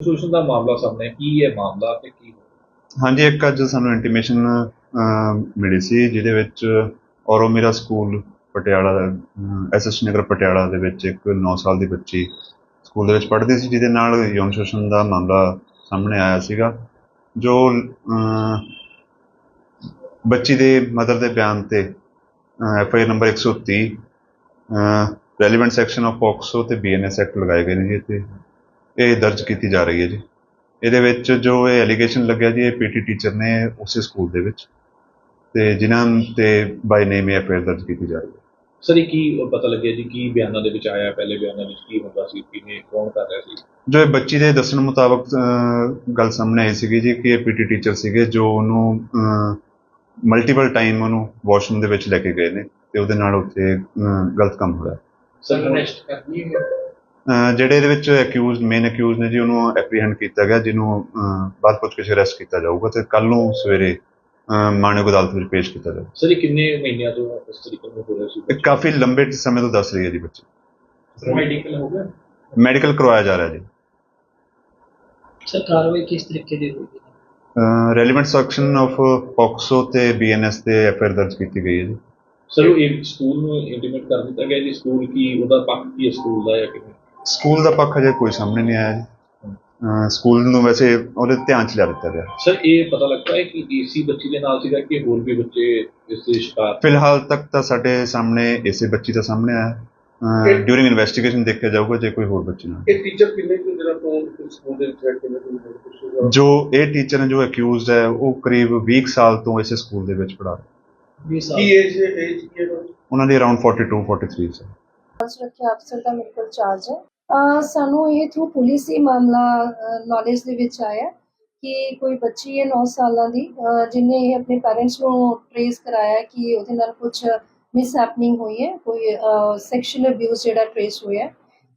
Social ਦਾ ਮਾਮਲਾ ਸਾਹਮਣੇ ਕੀ ਹੈ ਮਾਮਲਾ ਤੇ ਕੀ ਹਾਂਜੀ, ਇੱਕ ਅੱਜ ਸਾਨੂੰ ਇੰਟੀਮੇਸ਼ਨ ਮਿਲੀ ਸੀ, ਜਿਹਦੇ ਵਿੱਚ ਔਰੋਮੀਰਾ ਸਕੂਲ ਪਟਿਆਲਾ ਐਸਐਸ ਨਗਰ ਪਟਿਆਲਾ ਦੇ ਵਿੱਚ ਇੱਕ 9 ਸਾਲ ਦੀ ਬੱਚੀ ਸਕੂਲ ਦੇ ਵਿੱਚ ਪੜ੍ਹਦੀ ਸੀ, ਜਿਹਦੇ ਨਾਲ ਯੌਨ ਸ਼ੋਸ਼ਣ ਦਾ ਮਾਮਲਾ ਸਾਹਮਣੇ ਆਇਆ ਸੀਗਾ, ਜੋ ਬੱਚੀ ਦੇ ਮਦਰ ਦੇ ਬਿਆਨ ਤੇ F I number 130 relevant section of POCSO ਤੇ ਬੀਐਨਐਸ ਐਕਟ ਲਗਾਏ ਗਏ ਨੇ ਜੀ ਤੇ ਇਹ ਦਰਜ ਕੀਤੀ ਜਾ ਰਹੀ ਹੈ ਜੀ। ਇਹਦੇ ਵਿੱਚ ਜੋ ਇਹ ਐਲੀਗੇਸ਼ਨ ਲੱਗਿਆ ਜੀ ਇਹ ਪੀਟੀ ਟੀਚਰ ਨੇ ਉਸੇ ਸਕੂਲ ਦੇ ਵਿੱਚ। ਤੇ ਜਿਨ੍ਹਾਂ ਤੇ ਬਾਈ ਨੇਮ ਐਫ ਆਈ ਦਰਜ ਕੀਤੀ ਜਾ ਰਹੀ ਹੈ। ਸਰ ਇਹ ਕੀ ਪਤਾ ਲੱਗਿਆ ਜੀ ਕੀ ਬਿਆਨਾਂ ਦੇ ਵਿੱਚ ਆਇਆ ਪਹਿਲੇ ਬਿਆਨਾਂ ਵਿੱਚ ਕੀ ਹੁੰਦਾ ਸੀ ਕਿਵੇਂ ਕੌਣ ਕਰ ਰਿਹਾ ਸੀ? ਜੋ ਇਹ ਬੱਚੀ ਦੇ ਦੱਸਣ ਮੁਤਾਬਕ ਗੱਲ ਸਾਹਮਣੇ ਆਈ ਸੀਗੀ ਜੀ ਕਿ ਇਹ ਪੀਟੀ ਟੀਚਰ ਸੀਗੇ ਜੋ ਉਹਨੂੰ ਮਲਟੀਪਲ ਟਾਈਮ ਉਹਨੂੰ ਵਾਸ਼ਰੂਮ ਦੇ ਵਿੱਚ ਲੈ ਕੇ ਗਏ ਨੇ ਤੇ ਉਹਦੇ ਨਾਲ ਉੱਥੇ ਗਲਤ ਕੰਮ ਹੋਇਆ। ਸਰ ਅਰੈਸਟ ਕਰਨੀ ਹੈ। ਜਿਹੜੇ ਇਹਦੇ ਵਿੱਚ ਅਕਿਊਜ਼ਡ ਮੇਨ ਅਕਿਊਜ਼ ਨੇ ਜੀ ਉਹਨੂੰ ਐਪਰੀਹੈਂਡ ਕੀਤਾ ਗਿਆ ਜਿਹਨੂੰ ਬਾਅਦ ਪੁੱਛ ਕੇ ਅਰੈਸਟ ਕੀਤਾ ਜਾਊਗਾ ਤੇ ਕੱਲ ਨੂੰ ਸਵੇਰੇ ਅਹ, ਮਾਣਯੋਗ ਅਦਾਲਤ ਵਿੱਚ ਪੇਸ਼ ਕੀਤਾ ਜਾਊਗਾ। ਸਰ ਇਹ ਕਿੰਨੇ ਮਹੀਨਿਆਂ ਤੋਂ ਇਸ ਤਰੀਕੇ ਨਾਲ ਹੋ ਰਿਹਾ ਸੀ? ਇਹ ਕਾਫੀ ਲੰਬੇ ਸਮੇਂ ਤੋਂ ਦੱਸ ਰਹੀ ਹੈ ਜੀ ਬੱਚੀ। ਮੈਡੀਕਲ ਹੋ ਗਿਆ? ਮੈਡੀਕਲ ਕਰਵਾਇਆ ਜਾ ਰਿਹਾ ਜੀ। ਸਰ ਕਾਰਵਾਈ ਕਿਸ ਤਰੀਕੇ ਦੀ ਹੋਈ? ਰੈਲੀਵੈਂਟ ਸੈਕਸ਼ਨ ਆਫ ਪੋਕਸੋ ਤੇ ਬੀਐਨਐਸ ਤੇ ਐਫਆਈਆਰ ਦਰਜ ਕੀਤੀ ਗਈ ਹੈ ਜੀ। ਸਰ ਉਹ ਇਹ ਸਕੂਲ ਨੂੰ ਇੰਟੀਮੇਟ ਕਰ ਦਿੱਤਾ ਗਿਆ ਜੀ? ਸਕੂਲ ਕੀ ਉਹਦਾ ਪੱਖ ਕੀ ਹੈ ਸਕੂਲ ਦਾ ਜਾਂ ਕਿਵੇਂ? ਸਕੂਲ ਦਾ ਪੱਖ ਅਜੇ ਕੋਈ ਸਾਹਮਣੇ ਨਹੀਂ ਆਇਆ ਜੀ। ਸਕੂਲ ਨੂੰ ਵੈਸੇ ਉਹਦੇ ਧਿਆਨ ਚ ਲਿਆ ਦਿੱਤਾ ਗਿਆ। ਸਰ ਇਹ ਪਤਾ ਲੱਗਦਾ ਹੈ ਕਿ ਏਸੀ ਬੱਚੀ ਦੇ ਨਾਲ ਸੀਗਾ ਕਿ ਹੋਰ ਵੀ ਬੱਚੇ ਇਸ ਦੇ ਸ਼ਿਕਾਰ ਫਿਲਹਾਲ ਤੱਕ ਤਾਂ ਸਾਡੇ ਸਾਹਮਣੇ ਇਸੇ ਬੱਚੀ ਦਾ ਸਾਹਮਣੇ ਆਇਆ। ਡਿਊਰਿੰਗ ਇਨਵੈਸਟੀਗੇਸ਼ਨ ਦੇਖਿਆ ਜਾਊਗਾ ਜੇ ਕੋਈ ਹੋਰ ਬੱਚੀ ਨਾਲ। ਇਹ ਟੀਚਰ ਕਿੰਨੇ ਕੁ ਦਿਨਾਂ ਤੋਂ ਸਕੂਲ ਦੇ ਵਿੱਚ ਹੈ? ਕਿੰਨੇ ਜੋ ਇਹ ਟੀਚਰ ਨੇ ਜੋ ਅਕਿਊਜ਼ਡ ਹੈ ਉਹ ਕਰੀਬ 20 ਸਾਲ ਤੋਂ ਇਸੇ ਸਕੂਲ ਦੇ ਵਿੱਚ ਪੜ੍ਹਾ ਰਹੇ। ਕੀ ਏਜ ਏਜ ਕੀ ਹੈ? ਉਹਨਾਂ ਦੀ ਅਰਾਊਂਡ 42 43 ਸੀ ਸੁਰੱਖਿਆ ਅਫਸਰ ਦਾ ਮੇਰੇ ਕੋਲ ਚਾਰਜ ਹੈ। ਸਾਨੂੰ ਇਹ ਥਰੂ ਪੁਲਿਸ ਹੀ ਮਾਮਲਾ ਨੌਲੇਜ ਦੇ ਵਿੱਚ ਆਇਆ ਕਿ ਕੋਈ ਬੱਚੀ ਹੈ 9 ਸਾਲਾਂ ਦੀ, ਅਹ ਜਿਹਨੇ ਇਹ ਆਪਣੇ ਪੈਰੈਂਟਸ ਨੂੰ ਟ੍ਰੇਸ ਕਰਾਇਆ ਕਿ ਉਹਦੇ ਨਾਲ ਕੁਝ ਮਿਸ ਹੈਪਨਿੰਗ ਹੋਈ ਹੈ, ਕੋਈ ਸੈਕਸ਼ੂਅਲ ਅਬਿਊਜ਼ ਜਿਹੜਾ ਟ੍ਰੇਸ ਹੋਇਆ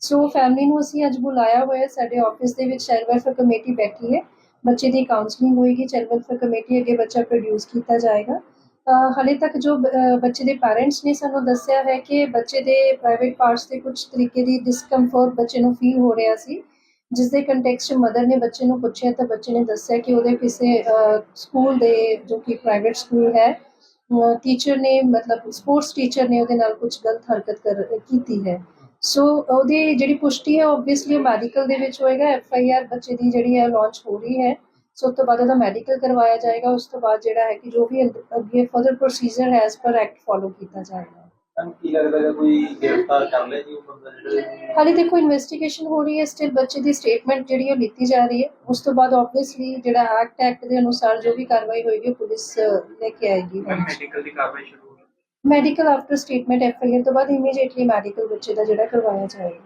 ਸੋ ਫੈਮਿਲੀ ਨੂੰ ਅਸੀਂ ਅੱਜ ਬੁਲਾਇਆ ਹੋਇਆ ਸਾਡੇ ਆਫਿਸ ਦੇ ਵਿੱਚ ਚਾਈਲਡ ਵੈਲਫੇਅਰ ਕਮੇਟੀ ਬੈਠੀ ਹੈ। ਬੱਚੇ ਦੀ ਕਾਉਂਸਲਿੰਗ ਹੋਏਗੀ ਚਾਈਲਡ ਵੈਲਫੇਅਰ ਕਮੇਟੀ ਅੱਗੇ ਬੱਚਾ ਪ੍ਰੋਡਿਊਸ ਕੀਤਾ ਜਾਏਗਾ। ਹਾਲੇ ਤੱਕ ਜੋ ਬੱਚੇ ਦੇ ਪੈਰੈਂਟਸ ਨੇ ਸਾਨੂੰ ਦੱਸਿਆ ਹੈ ਕਿ ਬੱਚੇ ਦੇ ਪ੍ਰਾਈਵੇਟ ਪਾਰਟਸ ਤੇ ਕੁਝ ਤਰੀਕੇ ਦੀ ਡਿਸਕੰਫਰਟ ਬੱਚੇ ਨੂੰ ਫੀਲ ਹੋ ਰਿਹਾ ਸੀ, ਜਿਸ ਦੇ ਕੰਟੈਕਸਟ ਮਦਰ ਨੇ ਬੱਚੇ ਨੂੰ ਪੁੱਛਿਆ ਤਾਂ ਬੱਚੇ ਨੇ ਦੱਸਿਆ ਕਿ ਉਹਦੇ ਕਿਸੇ ਸਕੂਲ ਦੇ ਜੋ ਕਿ ਪ੍ਰਾਈਵੇਟ ਸਕੂਲ ਹੈ ਟੀਚਰ ਨੇ ਮਤਲਬ ਸਪੋਰਟਸ ਟੀਚਰ ਨੇ ਉਹਦੇ ਨਾਲ ਕੁਝ ਗਲਤ ਹਰਕਤ ਕਰ, ਕੀਤੀ ਹੈ। ਸੋ ਉਹਦੀ ਜਿਹੜੀ ਪੁਸ਼ਟੀ ਹੈ ਆਬਵੀਅਸਲੀ ਮੈਡੀਕਲ ਦੇ ਵਿੱਚ ਹੋਏਗਾ ਐਫ ਆਈ ਆਰ ਬੱਚੇ ਦੀ ਜਿਹੜੀ ਹੈ ਲਾਂਚ ਹੋ ਰਹੀ ਹੈ। ਸੋ ਉਸ ਤੋਂ ਬਾਅਦ ਉਹਦਾ ਮੈਡੀਕਲ ਕਰਵਾਇਆ ਜਾਏਗਾ। ਉਸ ਤੋਂ ਬਾਅਦ ਜਿਹੜਾ ਹੈ ਕਿ ਜੋ ਵੀ ਅੱਗ- ਫਰਦਰ ਪ੍ਰੋਸੀਜਰ ਹੈ ਐਸ ਪਰ ਐਕਟ ਫੋਲੋ ਕੀਤਾ ਜਾਏਗਾ। ਕੀ ਲੱਗਦਾ ਹੈ ਕੋਈ ਗ੍ਰਿਫਤਾਰ ਕਰ ਲਿਆ ਜੀ ਉਹ ਬੰਦਾ ਜਿਹੜਾ ਹਾਲੇ ਦੇਖੋ ਇਨਵੈਸਟੀਗੇਸ਼ਨ ਹੋ ਰਹੀ ਹੈ। ਸਟਿਲ ਬੱਚੇ ਦੀ ਸਟੇਟਮੈਂਟ ਜਿਹੜੀ ਉਹ ਲਿੱਤੀ ਜਾ ਰਹੀ ਹੈ। ਉਸ ਤੋਂ ਬਾਅਦ ਆਬਵੀਅਸਲੀ ਜਿਹੜਾ ਐਕਟ ਐਕਟ ਦੇ ਅਨੁਸਾਰ ਜੋ ਵੀ ਕਾਰਵਾਈ ਹੋਏਗੀ ਉਹ ਪੁਲਿਸ ਲੈ ਕੇ ਆਏਗੀ। ਮੈਡੀਕਲ ਦੀ ਕਾਰਵਾਈ ਸ਼ੁਰੂ ਹੋ ਗਈ ਮੈਡੀਕਲ ਆਫਟਰ ਸਟੇਟਮੈਂਟ ਐਫ ਤੋਂ ਬਾਅਦ ਇਮੀਡੀਏਟਲੀ ਮੈਡੀਕਲ ਬੱਚੇ ਦਾ ਜਿਹੜਾ ਕਰਵਾਇਆ ਜਾਏਗਾ।